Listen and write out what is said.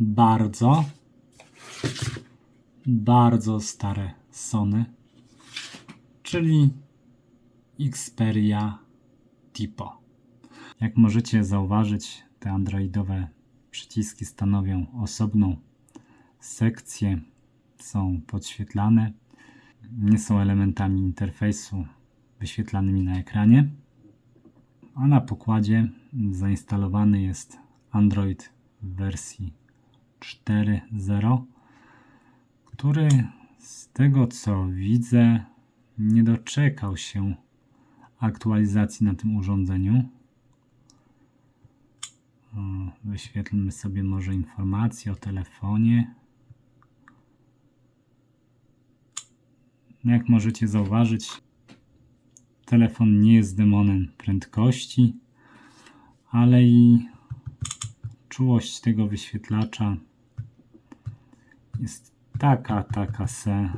bardzo, bardzo stare Sony, czyli Xperia Tipo. Jak możecie zauważyć, te androidowe przyciski stanowią osobną sekcję, są podświetlane, nie są elementami interfejsu wyświetlanymi na ekranie. A na pokładzie zainstalowany jest Android w wersji 4.0, który z tego co widzę nie doczekał się aktualizacji na tym urządzeniu. Wyświetlmy sobie może informacje o telefonie. Jak możecie zauważyć, telefon nie jest demonem prędkości, ale i czułość tego wyświetlacza jest taka, taka se.